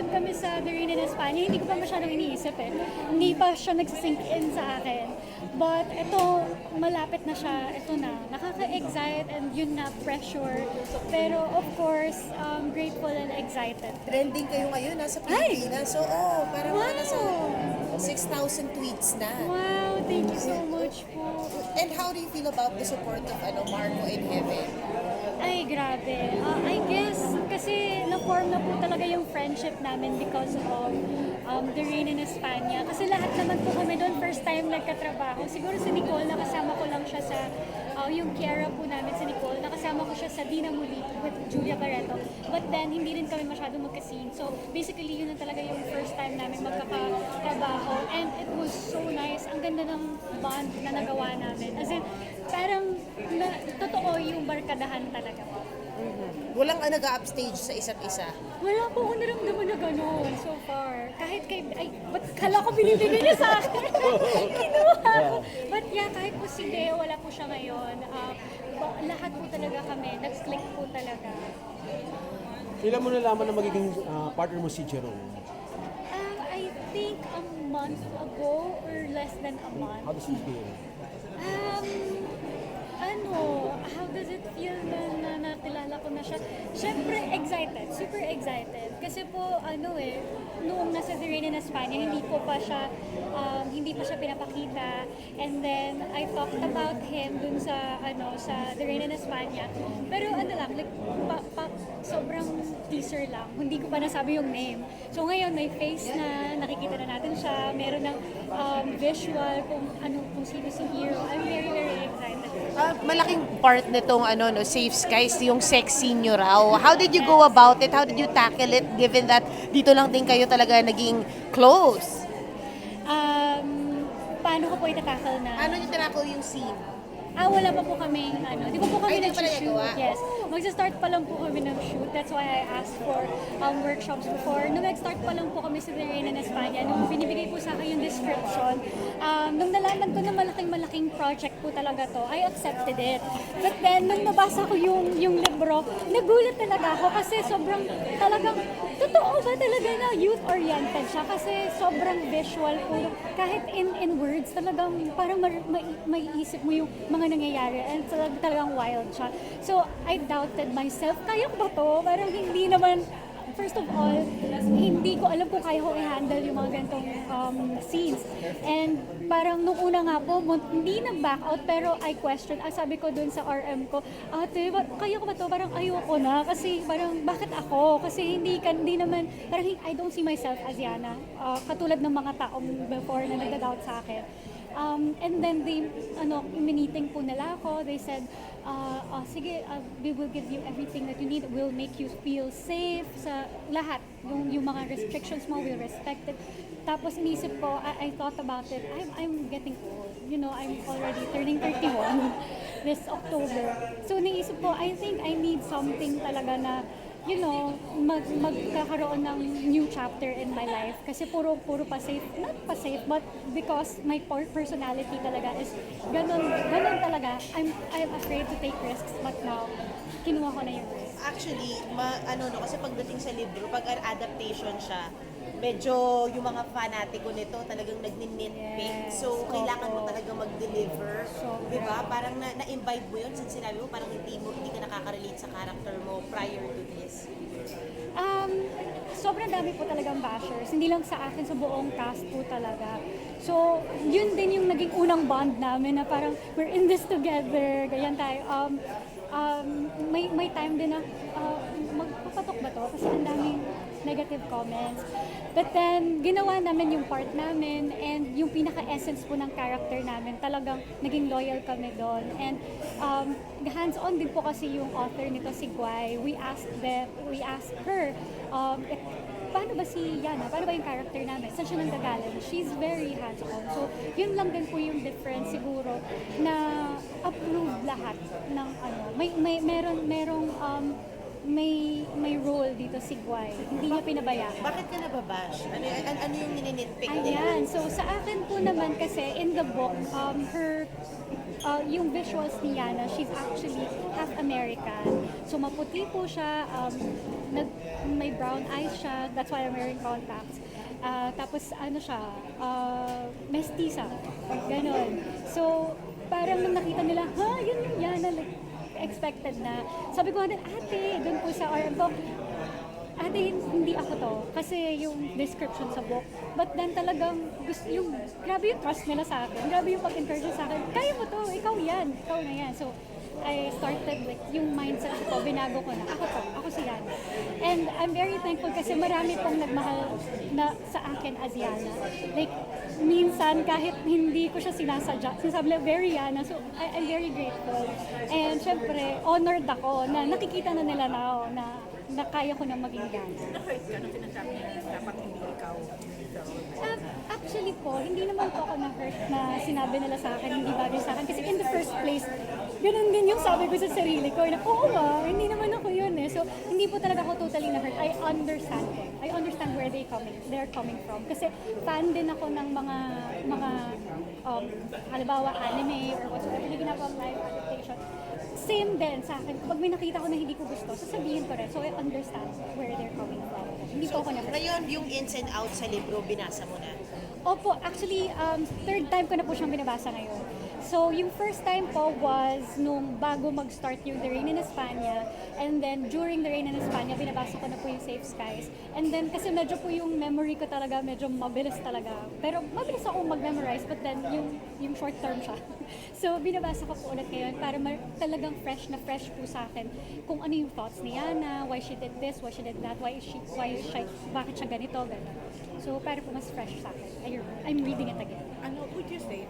nandun kami sa Rain in Espanya, hindi ko pa masyadong iniisip eh. Hindi pa siya nagsisink in sa akin. But ito, malapit na siya. Ito na. Nakaka-excite and yun na, pressure. Pero of course, um, grateful and excited. Trending kayo ngayon, nasa Pilipinas. So, oh, parang Wow! nasa 6,000 tweets na. Wow, thank you so much po. And how do you feel about the support of ano, Marco and Heaven? Ay, grabe. Ah, I guess, kasi na-form na po talaga yung friendship namin because of um, The Rain in Espanya. Kasi lahat naman po kami doon, first time nagkatrabaho. Siguro si Nicole, nakasama ko lang siya sa, ah, yung Kiara po namin si Nicole, nakasama ko siya sa Dina Muli with Julia Barreto. But then, hindi rin kami masyado magka-scene. So, basically, yun na talaga yung first time namin magkakatrabaho. And it was so nice. Ang ganda ng bond na nagawa namin. As in, parang na, totoo yung barkadahan talaga. Walang uh, nag-upstage sa isa't isa. Wala po ako naramdaman na gano'n so far. Kahit kay, ay, ba't kala ko binibigay niya sa akin? Kinuha ko. But yeah, kahit po si Deo, wala po siya ngayon. Ah, ba- lahat po talaga kami, nag-click po talaga. Kailan mo nalaman na magiging ah, partner mo si Jerome? Um, I think a month ago or less than a month. How does it feel? Um, ano, how does it feel na, na nakilala ko na siya? Siyempre, excited. Super excited. Kasi po, ano eh, noong nasa The Rain in Espanya, hindi ko pa siya, um, hindi pa siya pinapakita. And then, I talked about him dun sa, ano, sa The Rain in Espanya. Pero ano lang, like, pa, pa, sobrang teaser lang. Hindi ko pa nasabi yung name. So ngayon, may face na, nakikita na natin siya. Meron ng um, visual kung ano, kung sino si hero. I'm very, very excited. Ah, malaking part nitong ano no Safe Skies yung sex scene nyo raw. How did you go about it? How did you tackle it given that dito lang din kayo talaga naging close? Um, paano ko po itatakal na? Ano niyo tinakol yung scene? Ah, wala pa po kami, ano, di ba po kami Ay, pa nag-shoot? Yes. Magsa-start pa lang po kami ng shoot. That's why I asked for um, workshops before. Nung nag-start pa lang po kami sa Rain in Espanya, nung binibigay po sa akin yung description, um, nung nalaman ko na malaking-malaking project po talaga to, I accepted it. But then, nung nabasa ko yung, yung libro, nagulat talaga ako kasi sobrang talagang, totoo ba talaga na youth-oriented siya? Kasi sobrang visual po. Kahit in in words, talagang parang mar- may, may isip mo yung mga nangyayari and talagang, talagang wild siya. So, I doubted myself, kaya ko ba to? Parang hindi naman, first of all, hindi ko alam kung kaya ko i-handle yung mga ganitong um, scenes. And parang nung una nga po, hindi nag-back out, pero I question, ah, sabi ko dun sa RM ko, ate, kaya ko ba to? Parang ayoko na, kasi parang bakit ako? Kasi hindi, ka, hindi naman, parang I don't see myself as Yana. Ah, katulad ng mga taong before na nagda-doubt sa akin. Um, and then they, ano, miniting po nila ako. They said, uh, oh, sige, uh, we will give you everything that you need. We'll make you feel safe sa lahat. Yung, yung mga restrictions mo, we'll respect it. Tapos inisip ko, I, I thought about it, I'm, I'm getting old. You know, I'm already turning 31 this October. So naisip ko, I think I need something talaga na you know, mag magkakaroon ng new chapter in my life. Kasi puro, puro pa safe, not pa safe, but because my per- personality talaga is ganun, ganun talaga. I'm, I'm afraid to take risks, but now, kinuha ko na yung risk. Actually, ma, ano no, kasi pagdating sa libro, pag adaptation siya, medyo yung mga fanatiko nito talagang nagninitpick. Yes, so, kailangan mo talaga mag-deliver. Di ba? Parang na, na-imbibe mo yun. Since sinabi mo, parang hindi, mo, hindi ka nakaka-relate sa character mo prior to this. Um, sobrang dami po talagang bashers. Hindi lang sa akin, sa buong cast po talaga. So, yun din yung naging unang bond namin na parang we're in this together, ganyan tayo. Um, um, may, may time din na uh, magpapatok ba to? Kasi ang daming negative comments. But then, ginawa namin yung part namin and yung pinaka-essence po ng character namin, talagang naging loyal kami doon. And um, hands-on din po kasi yung author nito, si Guay. We asked them, we asked her, um, if, paano ba si Yana? Paano ba yung character namin? Saan siya nanggagaling? She's very hands-on. So, yun lang din po yung difference siguro na approve lahat ng ano. May, may, meron, merong um, may may role dito si Guay. Hindi niya pinabayaan. Bakit ka nababash? Ano, ano, ano yung nininitpick nila? Ayan. So, sa akin po naman kasi, in the book, um, her uh, yung visuals ni Yana, she's actually half American. So maputi po siya, um, nag, may brown eyes siya, that's why I'm wearing contacts. Ah, tapos ano siya, uh, mestiza, ganon. So parang nung nakita nila, ha, yun expected na. Sabi ko, ate, doon po sa RM ko, ate, hindi ako to. Kasi yung description sa book. But then talagang, gusto yung, grabe yung trust nila sa akin. Grabe yung pag-encourage sa akin. Kaya mo to, ikaw yan, ikaw na yan. So, I started like, yung mindset ko, binago ko na, ako to, ako si Yana. And I'm very thankful kasi marami pong nagmahal na sa akin as Yana. Like, minsan kahit hindi ko siya sinasadya, sinasabi very Yana. So, I, I'm very grateful. And syempre, honored ako na nakikita na nila na ako na, na kaya ko na maging Yana. Na-hurt ka nung sinasabi niya na dapat hindi ikaw actually po, hindi naman po ako na-hurt na sinabi nila sa akin, hindi bagay sa akin. Kasi in the first place, ganun din yung sabi ko sa sarili ko. Na, oo ba, hindi naman ako yun eh. So, hindi po talaga ako totally na-hurt. I understand po. Understand where they coming, they're coming from. Kasi fan din ako ng mga, mga, um, halimbawa, anime or whatsoever na ginagawa live adaptation. Same din sa akin. Pag may nakita ko na hindi ko gusto, sasabihin ko rin. So, I understand where they're coming from. Hindi po ako na-hurt. Ngayon, yung ins and outs sa libro, binasa mo na. Opo, actually, um, third time ko na po siyang binabasa ngayon. So, yung first time po was nung bago mag-start yung The Rain in Espana. And then, during The Rain in Espana, binabasa ko na po yung Safe Skies. And then, kasi medyo po yung memory ko talaga, medyo mabilis talaga. Pero mabilis ako mag-memorize, but then yung, yung short term siya. so, binabasa ko po ulit ngayon para mar- talagang fresh na fresh po sa akin kung ano yung thoughts ni Yana, why she did this, why she did that, why she, why she, bakit siya ganito, gano'n. So, para po mas fresh sa akin. I'm reading it again. Ano would you say